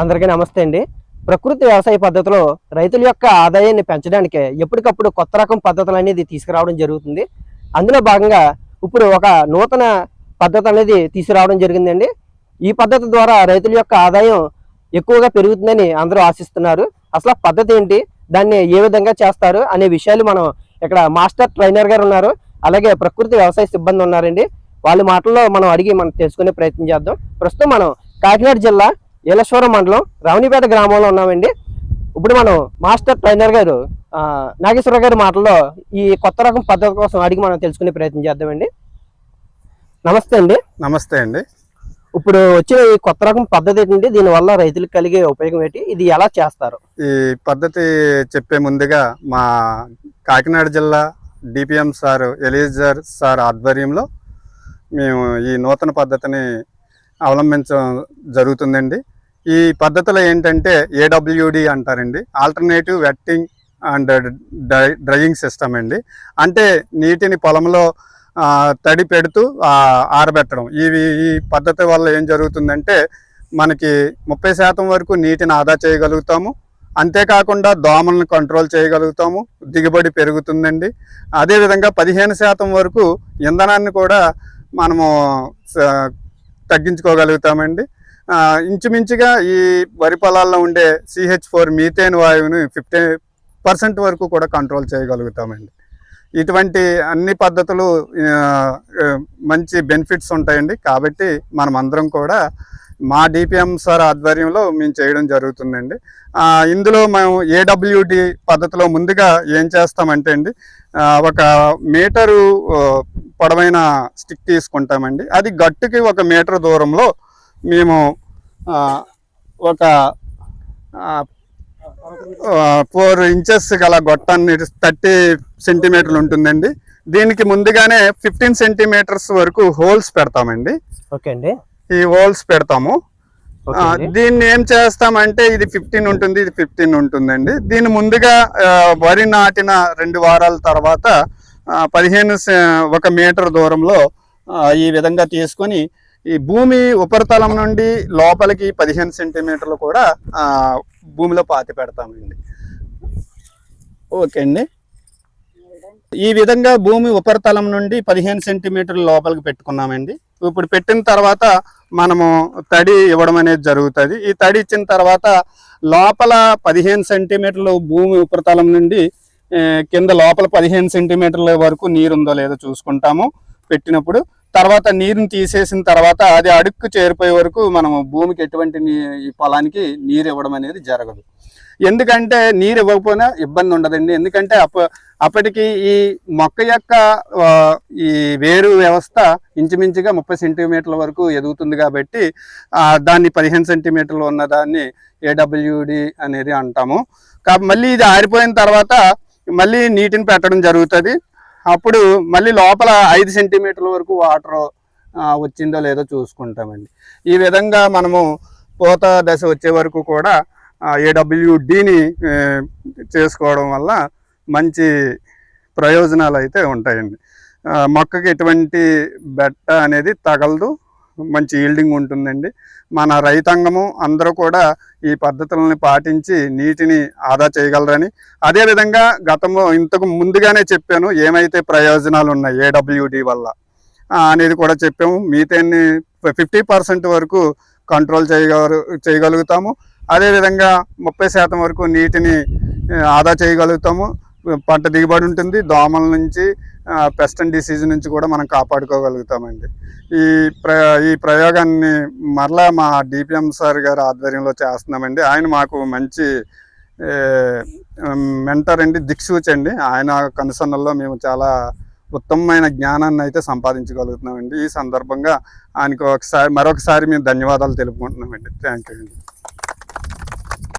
అందరికీ నమస్తే అండి. ప్రకృతి వ్యవసాయ పద్ధతిలో రైతుల యొక్క ఆదాయాన్ని పెంచడానికి ఎప్పటికప్పుడు కొత్త రకం పద్ధతులు అనేది తీసుకురావడం జరుగుతుంది. అందులో భాగంగా ఇప్పుడు ఒక నూతన పద్ధతి అనేది తీసుకురావడం జరిగిందండి. ఈ పద్ధతి ద్వారా రైతుల యొక్క ఆదాయం ఎక్కువగా పెరుగుతుందని అందరూ ఆశిస్తున్నారు. అసలు ఆ పద్ధతి ఏంటి? దాన్ని ఏ విధంగా చేస్తారు? అనే విషయాలు మనం ఇక్కడ మాస్టర్ ట్రైనర్ గారు ఉన్నారు. అలాగే ప్రకృతి వ్యవసాయ సిబ్బంది ఉన్నారండి. వాళ్ళ మాటల్లో మనం అడిగి మనం తెలుసుకునే ప్రయత్నం చేద్దాం. ప్రస్తుతం మనం కాకినాడ జిల్లా ఏలేశ్వరం మండలం రావణిపేట గ్రామంలో ఉన్నామండి. ఇప్పుడు మనం మాస్టర్ ట్రైనర్ గారు నాగేశ్వర గారి మాటల్లో ఈ కొత్త రకం పద్ధతి కోసం అడిగి మనం తెలుసుకునే ప్రయత్నం చేద్దామండి. నమస్తే అండి. నమస్తే అండి. ఇప్పుడు వచ్చిన ఈ కొత్త రకం పద్ధతి ఏంటంటే దీనివల్ల రైతులకు కలిగే ఉపయోగం ఏంటి? ఇది ఎలా చేస్తారు? ఈ పద్ధతి చెప్పే ముందుగా మా కాకినాడ జిల్లా డిపిఎం సార్ ఎలీజర్ సార్ ఆధ్వర్యంలో మేము ఈ నూతన పద్ధతిని అవలంబించడం జరుగుతుందండి. ఈ పద్ధతిలో ఏంటంటే ఏడబ్ల్యూడి అంటారండి. Alternative wetting and drying system అండి. అంటే నీటిని పొలంలో తడి పెడుతూ ఆరబెట్టడం. ఇవి ఈ పద్ధతి వల్ల ఏం జరుగుతుందంటే మనకి ముప్పై శాతం వరకు నీటిని ఆదా చేయగలుగుతాము. అంతేకాకుండా దోమలను కంట్రోల్ చేయగలుగుతాము. దిగుబడి పెరుగుతుందండి. అదేవిధంగా పదిహేను శాతం వరకు ఇంధనాన్ని కూడా మనము తగ్గించుకోగలుగుతామండి. ఇంచుమించుగా ఈ వరి పొలాల్లో ఉండే సిహెచ్ ఫోర్ మీథేన్ వాయువుని ఫిఫ్టీ పర్సెంట్ వరకు కూడా కంట్రోల్ చేయగలుగుతామండి. ఇటువంటి అన్ని పద్ధతులు మంచి బెనిఫిట్స్ ఉంటాయండి. కాబట్టి మనం అందరం కూడా మా డిపిఎం సార్ ఆధ్వర్యంలో మేము చేయడం జరుగుతుందండి. ఇందులో మేము ఏడబ్ల్యూడి పద్ధతిలో ముందుగా ఏం చేస్తామంటే అండి ఒక మీటరు పొడవైన స్టిక్ తీసుకుంటామండి. అది గట్టుకి ఒక మీటర్ దూరంలో మేము ఒక ఫోర్ ఇంచెస్ గల గొట్టాన్ని థర్టీ సెంటీమీటర్లు ఉంటుందండి. దీనికి ముందుగానే ఫిఫ్టీన్ సెంటీమీటర్స్ వరకు హోల్స్ పెడతామండి. ఓకే అండి. ఈ హోల్స్ పెడతాము. దీన్ని ఏం చేస్తామంటే ఇది ఫిఫ్టీన్ ఉంటుంది ఇది ఫిఫ్టీన్ ఉంటుందండి. దీన్ని ముందుగా వరి నాటిన రెండు వారాల తర్వాత పదిహేను ఒక మీటర్ దూరంలో ఈ విధంగా తీసుకొని ఈ భూమి ఉపరితలం నుండి లోపలికి పదిహేను సెంటీమీటర్లు కూడా భూమిలో పాతి పెడతామండి. ఓకే అండి. ఈ విధంగా భూమి ఉపరితలం నుండి పదిహేను సెంటీమీటర్లు లోపలికి పెట్టుకున్నామండి. ఇప్పుడు పెట్టిన తర్వాత మనము తడి ఇవ్వడం అనేది జరుగుతుంది. ఈ తడి ఇచ్చిన తర్వాత లోపల పదిహేను సెంటీమీటర్లు భూమి ఉపరితలం నుండి కింద లోపల పదిహేను సెంటీమీటర్ల వరకు నీరు ఉందో లేదో చూసుకుంటాము. పెట్టినప్పుడు తర్వాత నీరుని తీసేసిన తర్వాత అది అడుక్కు చేరిపోయే వరకు మనం భూమికి ఎటువంటి నీ ఈ పొలానికి నీరు ఇవ్వడం అనేది జరగదు. ఎందుకంటే నీరు ఇవ్వకపోయినా ఇబ్బంది ఉండదండి. ఎందుకంటే అప్ప అప్పటికి ఈ మొక్క యొక్క ఈ వేరు వ్యవస్థ ఇంచుమించుగా ముప్పై సెంటీమీటర్ల వరకు ఎదుగుతుంది కాబట్టి దాన్ని పదిహేను సెంటీమీటర్లు ఉన్న దాన్ని ఏడబ్ల్యూడి అనేది అంటాము. కాబట్టి మళ్ళీ ఇది ఆరిపోయిన తర్వాత మళ్ళీ నీటిని పెట్టడం జరుగుతుంది. అప్పుడు మళ్ళీ లోపల ఐదు సెంటీమీటర్ల వరకు వాటర్ వచ్చిందో లేదో చూసుకుంటామండి. ఈ విధంగా మనము పూత దశ వచ్చే వరకు కూడా ఏడబ్ల్యూడిని చేసుకోవడం వల్ల మంచి ప్రయోజనాలు అయితే ఉంటాయండి. మొక్కకి ఎటువంటి బెట్ట అనేది తగలదు. మంచి ఈల్డింగ్ ఉంటుందండి. మన రైతాంగము అందరూ కూడా ఈ పద్ధతులను పాటించి నీటిని ఆదా చేయగలరని. అదేవిధంగా గతంలో ఇంతకు ముందుగానే చెప్పాను ఏమైతే ప్రయోజనాలు ఉన్నాయి ఏడబ్ల్యూడి వల్ల? అనేది కూడా చెప్పాము. మీథేన్ని ఫిఫ్టీ పర్సెంట్ వరకు కంట్రోల్ చేయగల చేయగలుగుతాము. అదేవిధంగా ముప్పై శాతం వరకు నీటిని ఆదా చేయగలుగుతాము. పంట దిగుబడి ఉంటుంది. దోమల నుంచి పెస్ట్ అండ్ డిసీజ్ నుంచి కూడా మనం కాపాడుకోగలుగుతామండి. ఈ ప్ర ఈ ప్రయోగాన్ని మరలా మా డిపిఎం సార్ గారి ఆధ్వర్యంలో చేస్తున్నామండి. ఆయన మాకు మంచి మెంటర్ అండి దిక్సూచి అండి. ఆయన కనుసన్నల్లో మేము చాలా ఉత్తమమైన జ్ఞానాన్ని అయితే సంపాదించగలుగుతున్నామండి. ఈ సందర్భంగా ఆయనకు ఒకసారి మరొకసారి మేము ధన్యవాదాలు తెలుపుకుంటున్నామండి. థ్యాంక్ యూ అండి.